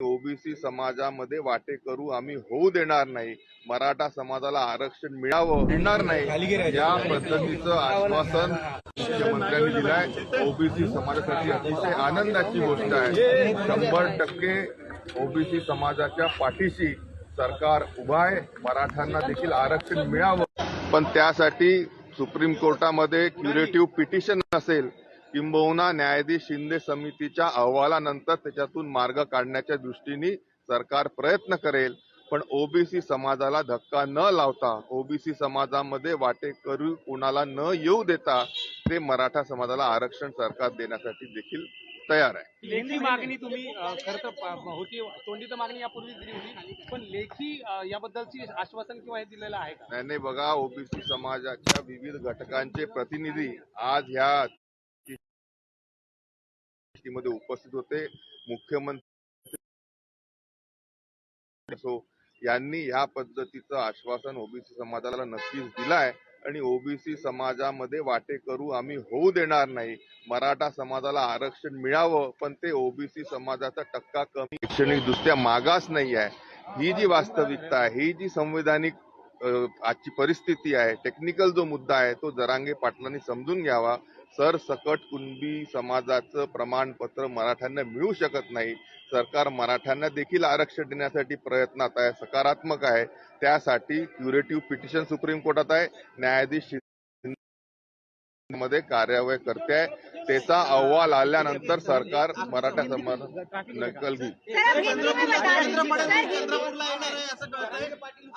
OBC समाजामध्ये वाटे करू आम्ही होऊ देणार नाही. मराठा समाजाला आरक्षण मिळावं मिळणार नाही. या पद्धतीचं आश्वासन मुख्यमंत्र्यांनी दिलंय. ओबीसी समाजासाठी अतिशय आनंदाची गोष्ट आहे. शंभर टक्के ओबीसी समाजाच्या पाठीशी सरकार उभा आहे. मराठ्यांना देखील आरक्षण मिळावं. पण त्यासाठी सुप्रीम कोर्टामध्ये क्युरेटिव्ह पिटिशन असेल. किंबहुना न्यायाधीश शिंदे समितीच्या अहवालानंतर त्याच्यातून मार्ग काढण्याच्या दृष्टीने सरकार प्रयत्न करेल पण ओबीसी समाजाला धक्का न लावता ओबीसी समाजामध्ये वाटे करू कुणाला न येऊ देता ते मराठा समाजाला आरक्षण सरकार देण्यासाठी देखील तयार आहे. लेखी मागणी तुम्ही खरं तर होती तोंडी तर मागणी यापूर्वी दिली होती पण लेखी याबद्दलची आश्वासन किंवा हे दिलेलं आहे का? नाही नाही बघा ओबीसी समाजाच्या विविध घटकांचे प्रतिनिधी आज ह्या बैठकीमध्ये उपस्थित होते. मुख्यमंत्री असो यांनी या पद्धतीचं आश्वासन ओबीसी समाजाला नक्कीच दिलाय आणि ओबीसी समाजामध्ये वाटे करू आम्ही होऊ देणार नाही. मराठा समाजाला आरक्षण मिळावं पण ते ओबीसी समाजाचा टक्का कमी शैक्षणिक दृष्ट्या मागास नाही आहे ही जी वास्तविकता आहे ही जी संवैधानिक आजची परिस्थिती आहे. टेक्निकल जो मुद्दा आहे तो जरांगे पाटलांनी समजून घ्यावा. सरसकट कुणबी समाजाचं प्रमाणपत्र मराठ्यांना मिळू शकत नाही. सरकार मराठ्यांना देखील आरक्षण देण्यासाठी प्रयत्नात आहे सकारात्मक आहे. त्यासाठी क्युरेटिव्ह पिटिशन सुप्रीम कोर्टात आहे. न्यायाधीश मध्ये कार्यवाही करते आहे. त्याचा अहवाल आल्यानंतर सरकार मराठा समाज नकल घेईल.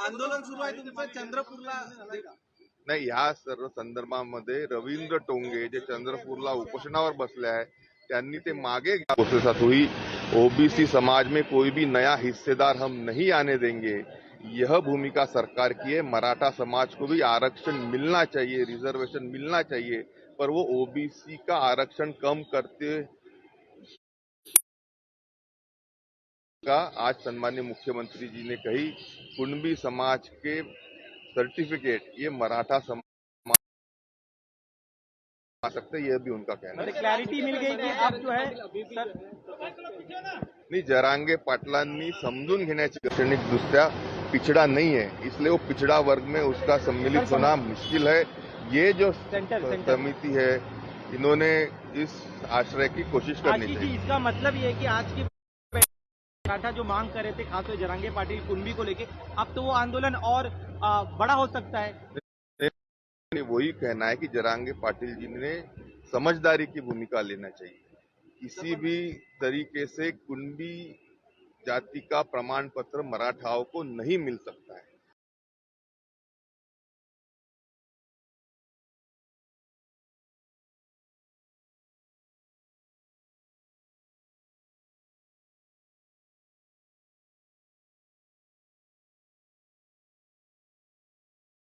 आंदोलन सुरू आहे तुमचं चंद्रपूरला नाही टोंगे जे चंद्रपूरला उपोषणावर बसले आहे ते मागे हुई ओबीसी समाज में कोई भी नया हिस्सेदार हम नहीं आने देंगे. यह भूमिका सरकार की है। मराठा समाज को भी आरक्षण मिलना चाहिए रिजर्वेशन मिलना चाहिए पर वो ओबीसी का आरक्षण कम करते का आज सम्मान्य मुख्यमंत्री जी ने कही कुणबी समाज के सर्टिफिकेट ये मराठा समाज आ सकते यह भी उनका कहना है। क्लॅरिटी मिल गई की अब जो है सर नहीं जरांगे पाटलांनी समजून घेण्याची दृष्ट्या पिछड़ा नहीं है इसलिए वो पिछड़ा वर्ग में उसका सम्मिलित होना मुश्किल है। ये जो। समिति है इन्होंने इस आश्रय की कोशिश करनी चाहिए। इसका मतलब ये है कि आज की मराठा जो मांग कर रहे थे खासकर जरांगे पाटिल कुंभी को लेके अब तो वो आंदोलन और अ, बड़ा हो सकता है। वही कहना है कि जरांगे पाटिल जी ने समझदारी की भूमिका लेना चाहिए। किसी भी तरीके से कुंडी जाति का प्रमाण पत्र मराठाओं को नहीं मिल सकता है।